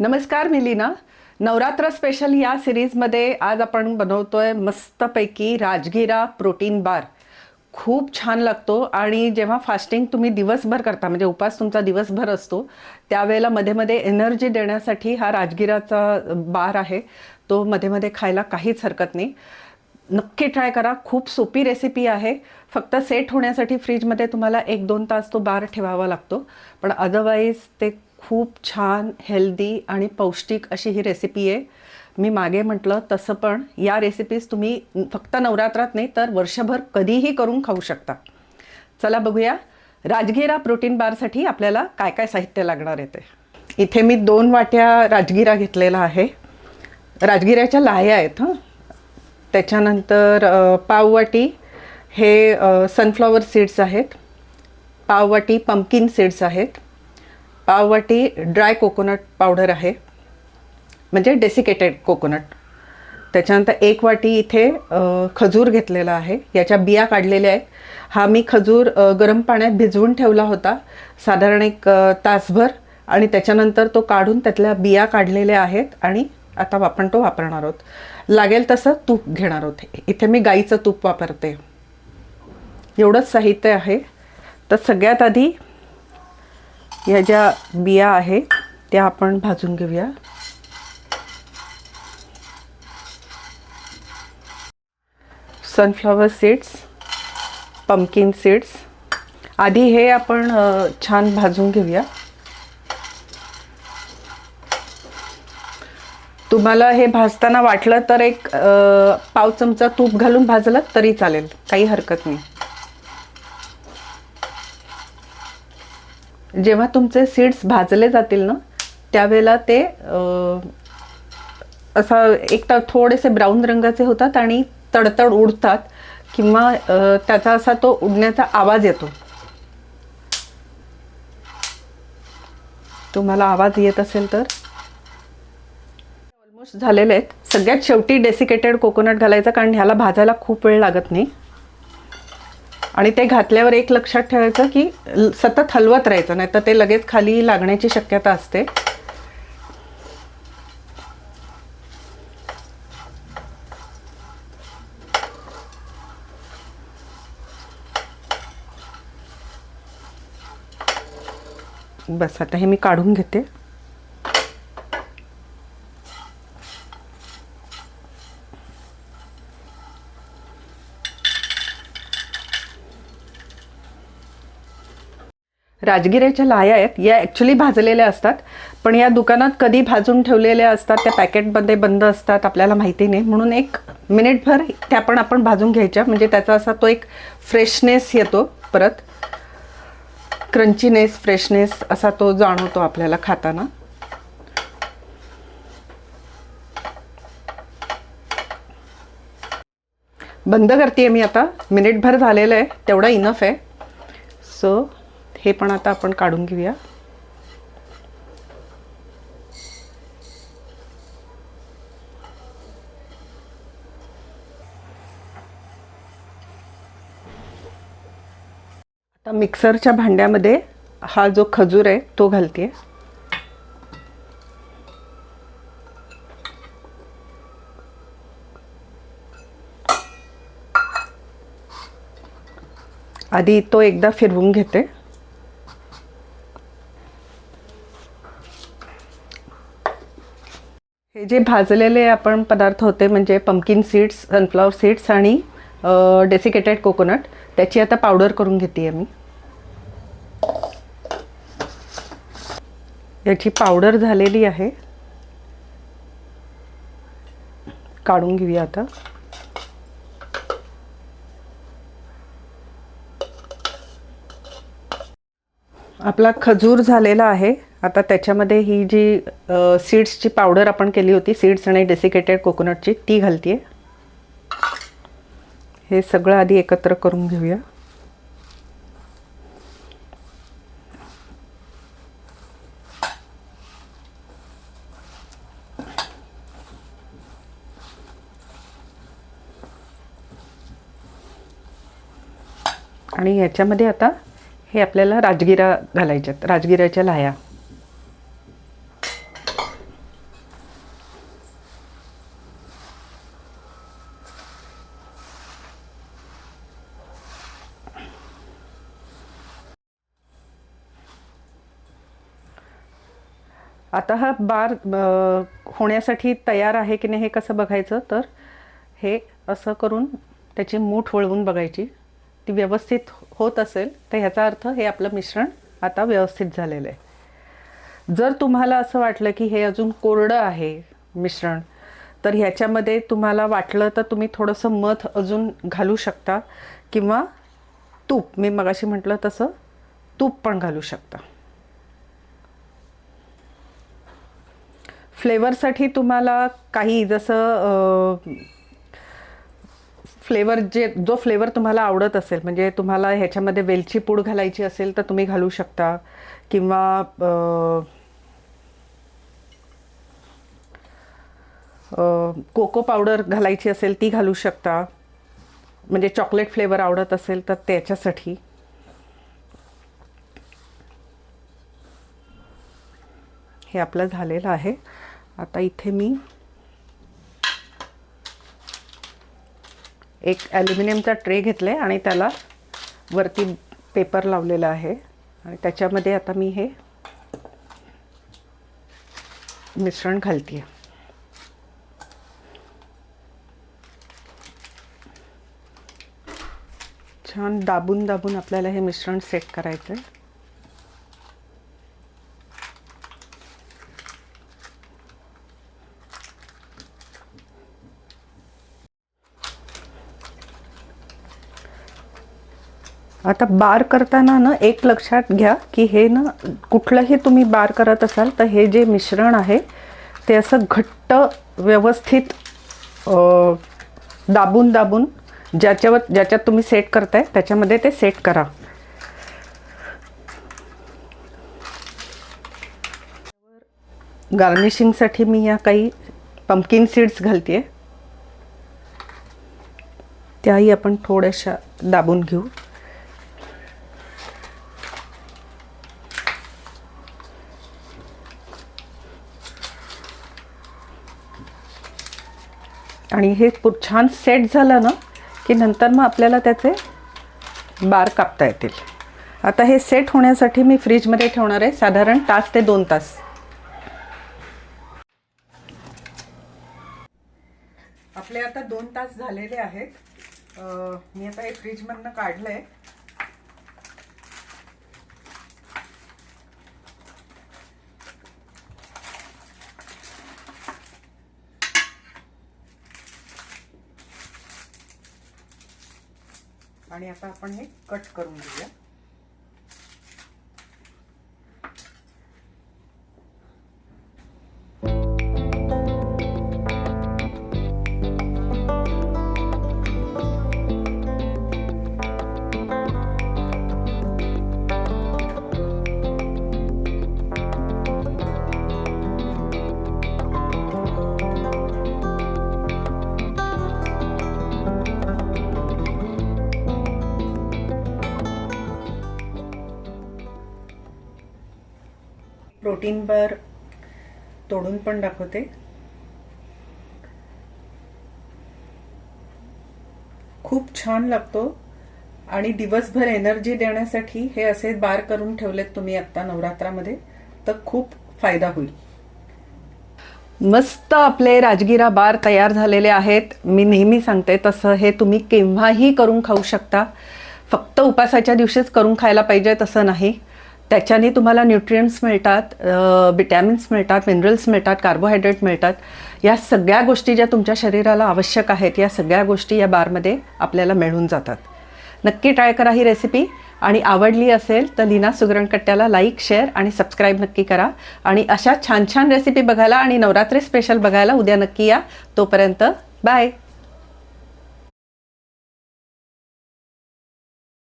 नमस्कार मिलिना नवरात्र स्पेशल या सिरीजमध्ये आज आपण बनवतोय मस्तपैकी राजगिरा प्रोटीन बार खूप छान लागतो आणि जेव्हा फास्टिंग तुम्ही दिवसभर करता म्हणजे उपास तुमचा दिवसभर असतो त्यावेळेला मध्ये मध्ये एनर्जी देण्यासाठी हा राजगिराचा बार आहे. तो मध्ये मध्ये खायला काहीच हरकत नाही. नक्की ट्राय करा. खूप सोपी रेसिपी आहे. फक्त सेट होण्यासाठी फ्रीजमध्ये तुम्हाला एक दोन तास तो बार ठेवावा लागतो. पण अदरवाईज ते खूप छान हेल्दी आणि पौष्टिक अशी ही रेसिपी आहे. मी मागे म्हटलं तसं पण या रेसिपीज तुम्ही फक्त नवरात्रात नाही तर वर्षभर कधीही करून खाऊ शकता. चला बघूया राजगिरा प्रोटीन बारसाठी आपल्याला काय काय साहित्य लागणार आहे ते. इथे मी दोन वाट्या राजगिरा घेतलेला आहे. राजगिऱ्याच्या लाह्या आहेत हं. त्याच्यानंतर पाववाटी हे सनफ्लॉवर सीड्स आहेत. पाववाटी पंपकिन सीड्स आहेत. पाववाटी ड्राय कोकोनट पावडर आहे. म्हणजे डेसिकेटेड कोकोनट त्याच्यानंतर एक वाटी इथे खजूर घेतलेला आहे. याच्या बिया काढलेल्या आहेत. हा मी खजूर गरम पाण्यात भिजवून ठेवला होता. साधारण एक तासभर. आणि त्याच्यानंतर तो काढून त्यातल्या बिया काढलेल्या आहेत. आणि आता आपण तो वापरणार आहोत. लागेल तसं तूप घेणार आहोत. इथे मी गाईचं तूप वापरते. एवढंच साहित्य आहे. तर सगळ्यात आधी या ज्या बिया आहे त्या आपण भाजून घेऊया. सनफ्लॉवर सीड्स पंपकिन सीड्स आधी हे आपण छान भाजून घेऊया. तुम्हाला हे भाजताना वाटलं तर एक पाव चमचा तूप घालून भाजलं तरी चालेल. काही हरकत नाही. जेव्हा तुमचे सीड्स भाजले जातील ना त्यावेळेला ते असा एक तर थोडेसे ब्राऊन रंगाचे होतात आणि तडतड उडतात किंवा त्याचा असा तो उडण्याचा आवाज येतो. तुम्हाला आवाज येत असेल तर? ऑलमोस्ट झालेले आहेत. सगळ्यात शेवटी डेसिकेटेड कोकोनट घालायचा कारण ह्याला भाजायला खूप वेळ लागत नाही. आणि ते घातल्यावर एक लक्षात ठेवायचं की सतत हलवत राहायचं नाही तर ते लगेच खाली लागण्याची शक्यता असते. बस आता हे मी काढून घेते. राजगिऱ्याच्या लाया आहेत. या ॲक्च्युली भाजलेल्या असतात. पण या दुकानात कधी भाजून ठेवलेल्या असतात त्या पॅकेटमध्ये बंद असतात आपल्याला माहिती नाही. म्हणून एक मिनिटभर त्या पण आपण भाजून घ्यायच्या. म्हणजे त्याचा असा तो एक फ्रेशनेस येतो परत. क्रंचीनेस फ्रेशनेस असा तो जाणवतो आपल्याला खाताना. बंद करते मी आता. मिनिटभर झालेलं आहे. तेवढा इनफ आहे. सो हे पण आता आपण काढून घेऊया. आता मिक्सरच्या भांड्यामध्ये हा जो खजूर आहे तो घालते आधी तो एकदा फिरवून घेते. हे जे भाजलेले आपण पदार्थ होते म्हणजे पंपकिन सीड्स सनफ्लॉवर सीड्स आणि डेसिकेटेड कोकोनट त्याची आता पावडर करून घेते आहे मी याची पावडर झालेली आहे. काढून घेऊया आता. आपला खजूर झालेला आहे. आता त्याच्यामध्ये ही जी सीड्सची पावडर आपण केली होती सीड्स आणि डेसिकेटेड कोकोनटची ती घालते हे सगळं आधी एकत्र करून घेऊया. आणि याच्यामध्ये आता हे आपल्याला राजगिरा घालायच्यात. राजगिराच्या लाया आता हा बार होण्यासाठी तयार आहे की नाही हे कसं बघायचं? तर हे असं करून त्याची मूठ वळवून बघायची. ती व्यवस्थित होत असेल तर ह्याचा अर्थ हे आपलं मिश्रण आता व्यवस्थित झालेलं आहे. जर तुम्हाला असं वाटलं की हे अजून कोरडं आहे मिश्रण तर ह्याच्यामध्ये तुम्हाला वाटलं तर तुम्ही थोडंसं मध अजून घालू शकता किंवा तूप मी मगाशी म्हटलं तसं तूप पण घालू शकता. फ्लेवरसाठी तुम्हाला काही जसं फ्लेवर जे जो फ्लेवर तुम्हाला आवडत असेल म्हणजे तुम्हाला ह्याच्यामध्ये वेलची पूड घालायची असेल तर तुम्ही घालू शकता. किंवा कोको पावडर घालायची असेल ती घालू शकता. म्हणजे चॉकलेट फ्लेवर आवडत असेल तर त्याच्यासाठी. हे आपलं झालेलं आहे. आता इथे मी एक ॲल्युमिनियमचा ट्रे घेतला आहे आणि त्याला वरती पेपर लावलेला आहे. आणि त्याच्यामध्ये आता मी हे मिश्रण घालते आहे छान दाबून दाबून आपल्याला हे मिश्रण सेट करायचं आहे आता बार करताना ना एक लक्षात घ्या की हे ना कुठलंही तुम्ही बार करत असाल तर हे जे मिश्रण आहे ते असं घट्ट व्यवस्थित दाबून दाबून ज्याच्यावर ज्याच्यात तुम्ही सेट करताय त्याच्यामध्ये ते सेट करा. गार्निशिंगसाठी मी या काही पंपकिन सीड्स घालते त्याही आपण थोड्याशा दाबून घेऊ. आणि हे पु- छान सेट झालं ना की नंतर मग आपल्याला त्याचे बार कापता येतील. आता हे सेट होण्यासाठी मी फ्रीजमध्ये ठेवणार आहे साधारण तास ते दोन तास. आपले आता दोन तास झालेले आहेत. मी आता हे फ्रीजमधनं काढलं आहे आता आपण हे कट करून घेऊया. प्रोटीन बार तोडून पण दाखवते. खूप छान लागतो आणि दिवसभर एनर्जी देण्यासाठी हे असे बार करून ठेवलेत तुम्ही आत्ता नवरात्रामध्ये तर खूप फायदा होईल. मस्त आपले राजगिरा बार तयार झालेले आहेत. मी नेहमी सांगते तसं हे तुम्ही केव्हाही करून खाऊ शकता. फक्त उपासाच्या दिवशीच करून खायला पाहिजे तसं नाही. त्याच्याने तुम्हाला न्यूट्रियंट्स मिळतात विटॅमिन्स मिळतात मिनरल्स मिळतात कार्बोहायड्रेट मिळतात. या सगळ्या गोष्टी ज्या तुमच्या शरीराला आवश्यक आहेत या सगळ्या गोष्टी या बारमध्ये आपल्याला मिळून जातात. नक्की ट्राय करा ही रेसिपी आणि आवडली असेल तर लीना सुगरणकट्ट्याला लाईक शेअर आणि सबस्क्राईब नक्की करा. आणि अशा छान छान रेसिपी बघायला आणि नवरात्री स्पेशल बघायला उद्या नक्की या. तोपर्यंत बाय